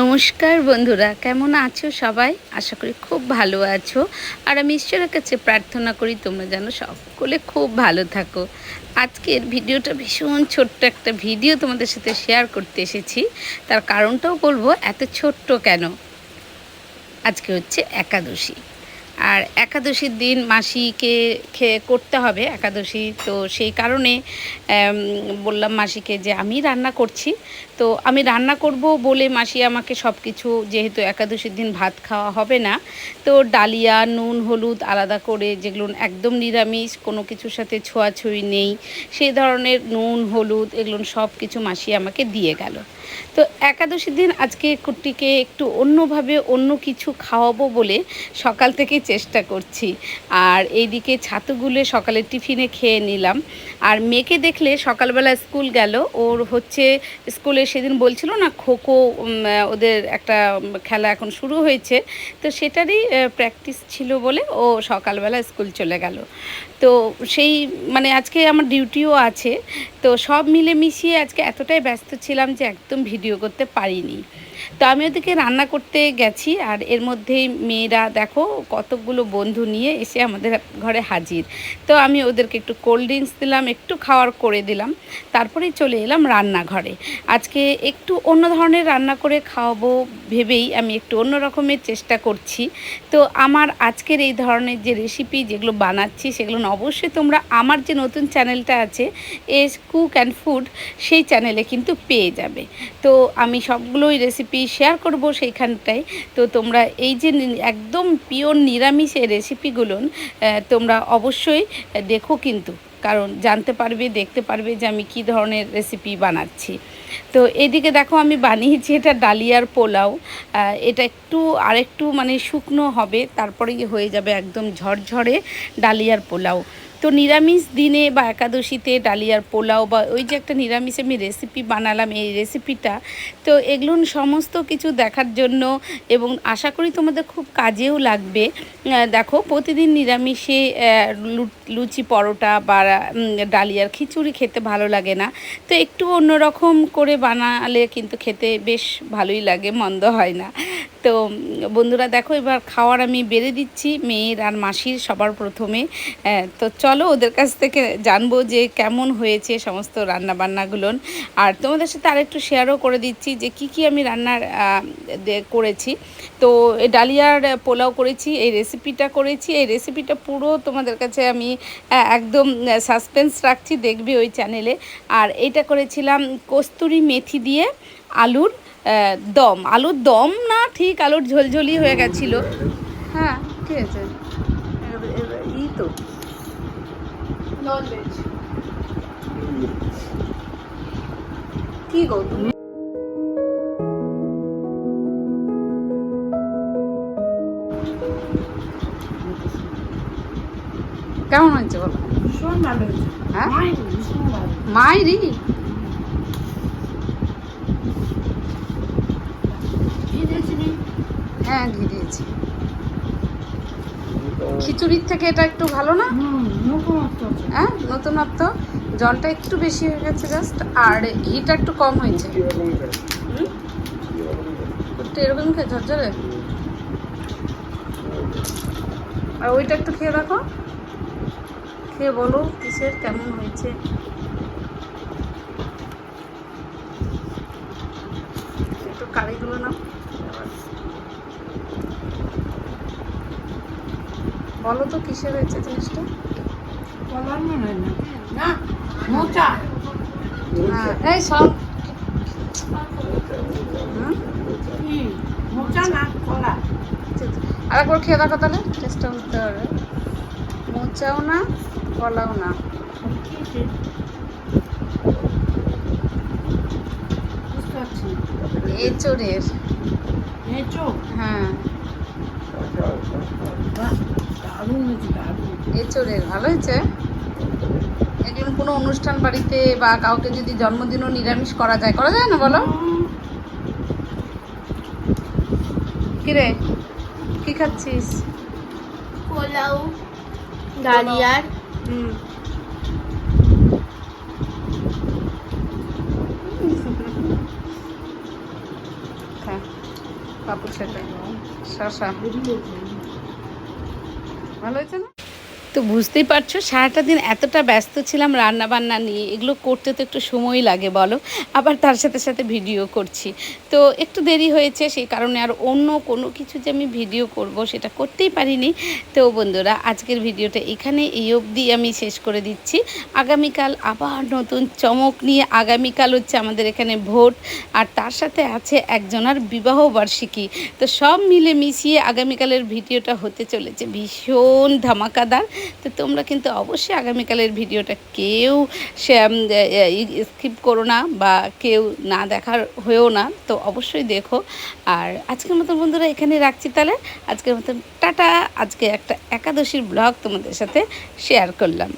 নমস্কার বন্ধুরা, কেমন আছো সবাই? আশা করি খুব ভালো আছো। আর আমি ঈশ্বরের কাছে প্রার্থনা করি তোমরা যেন সকলে খুব ভালো থাকো। আজকের ভিডিওটা ভীষণ ছোট্ট একটা ভিডিও তোমাদের সাথে শেয়ার করতে এসেছি। তার কারণটাও বলব, এত ছোট্ট কেন? আজকে হচ্ছে একাদশী। আর একাদশীর দিন মাসিকে খেয়ে করতে হবে একাদশী। তো সেই কারণে বললাম মাসিকে যে আমি রান্না করছি। তো আমি রান্না করব বলে মাসি আমাকে সব কিছু যেহেতু একাদশীর দিন ভাত খাওয়া হবে না, তো ডালিয়া, নুন, হলুদ আলাদা করে যেগুলো একদম নিরামিষ, কোনো কিছুর সাথে ছোঁয়াছুঁই নেই, সেই ধরনের নুন, হলুদ এগুলো সব কিছু মাসি আমাকে দিয়ে গেল। তো একাদশীর দিন আজকে কুট্টিকে একটু অন্যভাবে অন্য কিছু খাওয়াবো বলে সকাল থেকে চেষ্টা করছি। আর এইদিকে ছাতুগুলো সকালের টিফিনে খেয়ে নিলাম। আর মেয়েকে দেখলে সকালবেলা স্কুল গেল। ওর হচ্ছে স্কুলে সেদিন বলছিল না, খোখো ওদের একটা খেলা এখন শুরু হয়েছে। তো সেটারই প্র্যাকটিস ছিল বলে ও সকালবেলা স্কুল চলে গেল। তো সেই মানে আজকে আমার ডিউটিও আছে। তো সব মিলে মিশিয়ে আজকে এতটাই ব্যস্ত ছিলাম যে একদম ভিডিও করতে পারিনি। তো আমি ওদিকে রান্না করতে গেছি আর এর মধ্যেই মেয়েরা দেখো কতগুলো বন্ধু নিয়ে এসে আমাদের ঘরে হাজির। তো আমি ওদেরকে একটু কোল্ড ড্রিঙ্কস দিলাম, একটু খাওয়ার করে দিলাম, তারপরেই চলে এলাম রান্নাঘরে। আজকে একটু অন্য ধরনের রান্না করে খাওয়াবো ভেবেই আমি একটু অন্য রকমের চেষ্টা করছি। তো আমার আজকের এই ধরনের যে রেসিপি যেগুলো বানাচ্ছি সেগুলো অবশ্যই তোমরা আমার যে নতুন চ্যানেলটা আছে, এস কুক অ্যান্ড ফুড, সেই চ্যানেলে কিন্তু পেয়ে যাবে। তো আমি সবগুলোই রেসিপি শেয়ার করব সেইখানটায়। তো তোমরা এই যে একদম পিওর নিরামিষের রেসিপিগুলো তোমরা অবশ্যই দেখো কিন্তু। কারণ জানতে পারবে, দেখতে পারবে যে আমি কি ধরনের রেসিপি বানাচ্ছি। তো এদিকে দেখো আমি বানিয়েছি এটা ডালিয়ার পোলাও। এটা একটু আরেকটু মানে শুকনো হবে, তারপরেই হয়ে যাবে একদম ঝরঝরে ডালিয়ার পোলাও। তো নিরামিষ দিনে বা একাদশীতে ডালিয়ার পোলাও বা ওই যে একটা নিরামিষ আমি রেসিপি বানালাম, এই রেসিপিটা তো এগুলো সমস্ত কিছু দেখার জন্য এবং আশা করি তোমাদের খুব কাজেও লাগবে। দেখো, প্রতিদিন নিরামিষে লুচি পরোটা বা ডালিয়ার খিচুড়ি খেতে ভালো লাগে না। তো একটু অন্যরকম করে বানালে কিন্তু খেতে বেশ ভালোই লাগে, মন্দ হয় না। তো, বন্ধুরা দেখো, এবার খাওয়ার আমি বেড়ে দিচ্ছি, মেয়ের আর মাসির সবার প্রথমে। তো চলো ওদের কাছ থেকে জানব যে কেমন হয়েছে সমস্ত রান্না বান্নাগুলো আর তোমাদের সাথে আরেকটু শেয়ারও করে দিচ্ছি যে কি কি আমি রান্নার করেছি। তো ডালিয়ার পোলাও করেছি, এই রেসিপিটা করেছি। এই রেসিপিটা পুরো তোমাদের কাছে আমি একদম সাসপেন্স রাখছি, দেখবে ওই চ্যানেলে আর এইটা করেছিলাম কস্তুরি মেথি দিয়ে আলুর দম। আলুর দম না, ঠিক আলুর ঝোলঝোলি হয়ে গেছিল। হ্যাঁ ঠিক আছে। এবার- এবার কি গো তুমি? কেমন হয়েছে বলো? হ্যাঁ? মায়েরই হ্যাঁ ঘি দিয়েছি। খিচুড়ির থেকে এটা একটু ভালো না? হ্যাঁ নতুনত্ব জলটা একটু বেশি হয়ে গেছে জাস্ট আর ঘিটা একটু কম হয়েছে? একটু এরকম খেয়ে ঝরঝরে? আর ওইটা একটু খেয়ে দেখো। খেয়ে বলো কিসের কেমন হয়েছে? একটু কারিগুলো নাও। বলো তো কিসের হয়েছে জিনিসটা? বলার মনে হয় না। না মোচা। হ্যাঁ এই সব। মোচা না কলা? আর একবার খেয়ে দেখো তাহলে টেস্টটা হতে হবে মোচাও না কলাও না। হ্যাঁ। দারুণ ভালো হয়েছে? এগুলো কোনো অনুষ্ঠান বাড়িতে বা কাউকে যদি জন্মদিনও নিরামিষ করা যায় করা যায় না বলো? কিরে কি খাচ্ছিস? পোলাও ডালিয়ার। হুম। খা পাপড় সেটা শশা ভালো হয়েছে না? তো বুঝতেই পারছ, সারাটা দিন এতটা ব্যস্ত ছিলাম রান্না বান্না নিয়ে, এগুলো করতে তো একটু সময় লাগে বলো। আবার তার সাথে সাথে ভিডিও করছি। তো একটু দেরি হয়েছে, সেই কারণে আর অন্য কোনো কিছু যে আমি ভিডিও করব সেটা করতেই পারিনি। তো বন্ধুরা, আজকের ভিডিওটা এখানে এই অবধি আমি শেষ করে দিচ্ছি। আগামীকাল আবার নতুন চমক নিয়ে, আগামীকাল হচ্ছে আমাদের এখানে ভোট, আর তার সাথে আছে একজনের বিবাহ বার্ষিকী। তো সব মিলে মিশিয়ে আগামীকালের ভিডিওটা হতে চলেছে ভীষণ ধামাকাদার। তো তোমরা কিন্তু অবশ্যই আগামীকালের ভিডিওটা কেউ স্কিপ করো না বা কেউ না দেখার হয়েও না। তো অবশ্যই দেখো। আর আজকের মতন বন্ধুরা এখানে রাখছি তাহলে। আজকের মতন টাটা। আজকে একটা একাদশীর ব্লগ তোমাদের সাথে শেয়ার করলাম।